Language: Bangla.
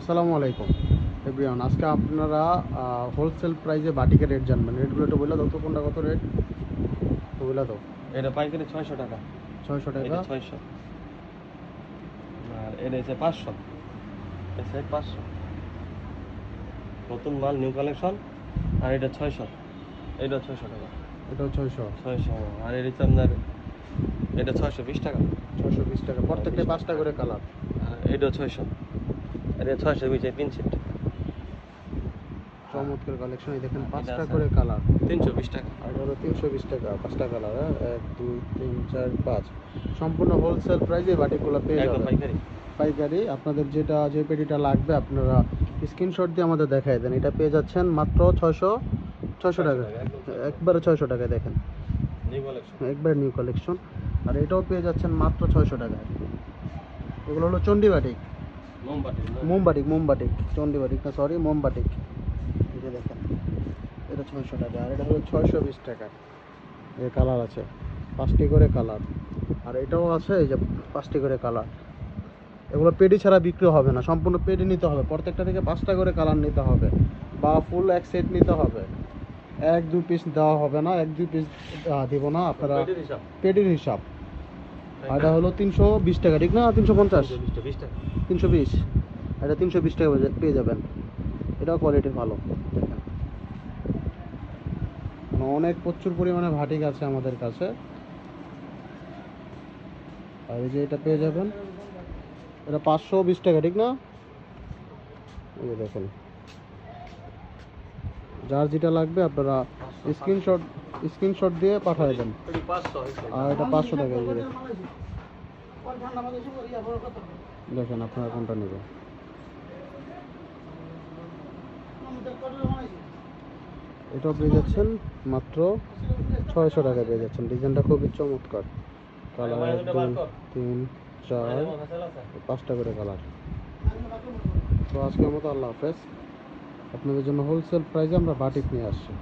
আসসালামু আলাইকুম। এভরিওয়ান আজকে আপনারা হোলসেল প্রাইসে বাটিকের রেট জানবেন। রেটগুলো একটু বলে দাও তো কোনটা কত রেট তো বলে দাও। এটা পাইকারি ছয়শো টাকা। ছয়শো টাকা? এটা ছয়শো। আর এটা হচ্ছে পাঁচশো। এটা হচ্ছে পাঁচশো। নতুন মাল নিউ কালেকশন আর এটা ছয়শো। এটা ছয়শো টাকা। এটাও ছয়শো। ছয়শো। আর এটা হচ্ছে আপনার এটা ছয়শো বিশ টাকা। ছয়শো বিশ টাকা। প্রত্যেকটা পাঁচটা করে কালার আর এটা ছয়শো। এটা ছয়শো বিশ তিন সেট চমৎকার কালেকশন এই দেখেন এটা পাঁচটা করে কালার তিনশো বিশ টাকা। আর হলো তিনশো বিশ টাকা পাঁচটা কালার হ্যাঁ? এক দুই তিন চার পাঁচ। সম্পূর্ণ হোলসেল প্রাইসে বাটিকগুলো পেয়ে যাবেন। পাইকারি। পাইকারি আপনাদের যেটা যে পেটিটা লাগবে আপনারা স্ক্রিনশট দিয়ে আমাদের দেখাই দেন। এটা পেয়ে যাচ্ছেন মাত্র ছয়শো ছয়শো টাকা। একবারে ছয়শো টাকায় দেখেন। নিউ কালেকশন একবার নিউ কালেকশন আর এটাও পেয়ে যাচ্ছেন মাত্র ছয়শো টাকায়। এগুলো হলো চণ্ডীবাটিক মোমবাটিক মোমবাটিক চণ্ডীবাটিক না সরি মোমবাটিক এই যে দেখেন এটা ছয়শো টাকা আর এটা হলো ছয়শো বিশ টাকা। এই কালার আছে পাঁচটি করে কালার। আর এটাও আছে এই যে পাঁচটি করে কালার। এগুলো পেডি ছাড়া বিক্রি হবে না সম্পূর্ণ পেডি নিতে হবে। প্রত্যেকটা থেকে পাঁচটা করে কালার নিতে হবে বা ফুল এক সেট নিতে হবে। এক দু পিস দেওয়া হবে না এক দুই পিস দিব না আপনারা হিসাব। পেডির হিসাব। এটা হলো তিনশো বিশ টাকা, ঠিক না? তিনশো পঞ্চাশ? তিনশো বিশ। এটা তিনশো বিশ টাকা পেয়ে- যাবেন। এটাও কোয়ালিটি ভালো। মানে অনেক প্রচুর পরিমাণে ভাটিক আছে আমাদের কাছে। আর এই যে এটা পেয়ে যাবেন। এটা পাঁচশো বিশ টাকা, ঠিক না? এই দেখেন। যার যেটা লাগবে আপনারা স্ক্রিনশট স্ক্রিনশট দিয়ে পাঠিয়ে দেন। আর এটা পাঁচশো টাকা এই যে দেখেন। দেখেন আপনারা কোনটা নেবেন? এটাও পেয়ে যাচ্ছেন মাত্র ছয়শো টাকা পেয়ে যাচ্ছেন। ডিজাইনটা খুবই চমৎকার। কালার এক দুই তিন চার পাঁচটা করে কালার তো আজকের মতো আল্লাহ হাফেজ। আপনাদের জন্য হোলসেল প্রাইসে আমরা বাটিক নিয়ে আসছি।